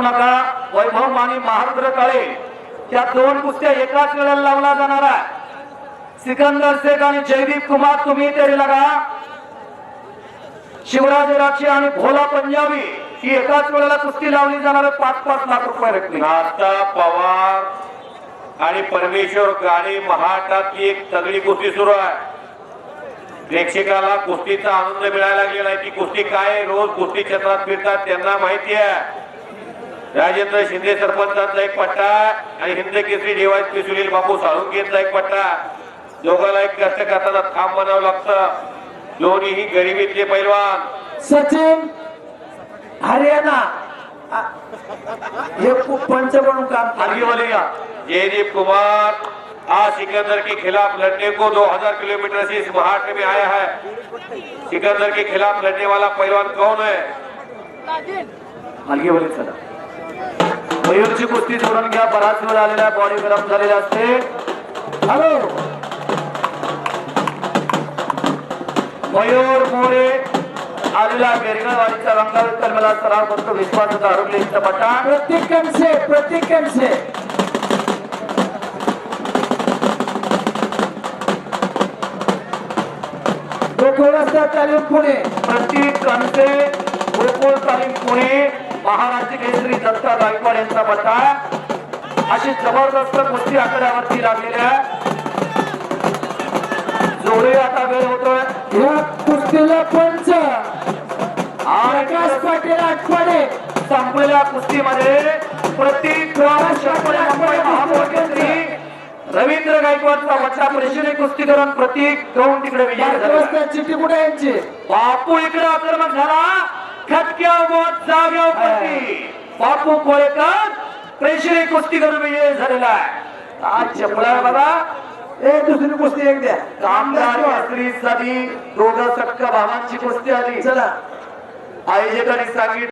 नका वैभव माने महारुद्र काळे. त्या दोन कुस्त्या एकाच वेळेला लावला जाणार आहे. सिकंदर शेख आणि जयदीप कुमार तुम्ही तरी लगा शिवराज राक्षी आणि भोला पंजाबी ही एकाच वेळेला कुस्ती लावली जाणार पाच पाच लाख रुपये रक्कम नाता पवार आणि परमेश्वर गाडी महाटातली एक तगडी कुस्ती सुरू आहे. प्रेक्षकाला कुस्तीचा आनंद मिळायला लागलेला आहे. की कुस्ती काय? रोज कुस्ती क्षेत्रात फिरतात त्यांना माहिती आहे. राजेंद्र शिंदे सरपंचांचा एक पट्टा आणि हिंद केसरी जेवायचे सुनील बापू साळुंकेचा एक पट्टा. दोघाला एक कष्ट करताना थांब म्हणावं लागतं. दोन्हीही गरिबीतले पैलवान. सचिन हरियाणा. हे खूप पंच बनून काम आगे वाले या जयदीप कुमार आज सिकंदर के खिलाफ लड़ने को 2000 किलोमीटर से इस महाराष्ट्र में आया है. सिकंदर के खिलाफ लड़ने वाला पहलवान कौन है? आगे वाले चला मयूरची कुस्ती जोडून घ्या. बराच वेळ आलेला बॉडी गरम झालेली असते. हॅलो मयूर मोरे आलेला बेरगळवाडीचा रंगाविठ्ठल मला सराव करतो. विश्वासाचा आरोग्य पट्टा प्रत्येक से तालुक पुणे. प्रतीक कणसे गोकुळ तालीम पुणे. महाराष्ट्र दत्ता गायकवाड यांचा पट्टा अशी जबरदस्त कुस्ती आकड्यावरती लागलेल्या जोडे आता वेळ होतोय. या कुस्तीला पंच. आणि प्रकाश पाटील आठवडे. संपलेल्या कुस्तीमध्ये प्रतीक रवींद्र गायकवाडचा वच्चा परिषदे कुस्ती करून प्रतीक गौण तिकडे विजय पाच झाला चिठी कुठे यांची? बापू इकडे आक्रमक झाला. खटक्या जाग्यावर बापू कोळेकर प्रेषणी कुस्ती करून विजय झालेला आहे. आज आहे बघा एक दुसरी कुस्ती एक द्या. कामगार केसरी साठी दोघं सक्का भावांची कुस्ती आली. चला. आयोजकांनी सांगितलं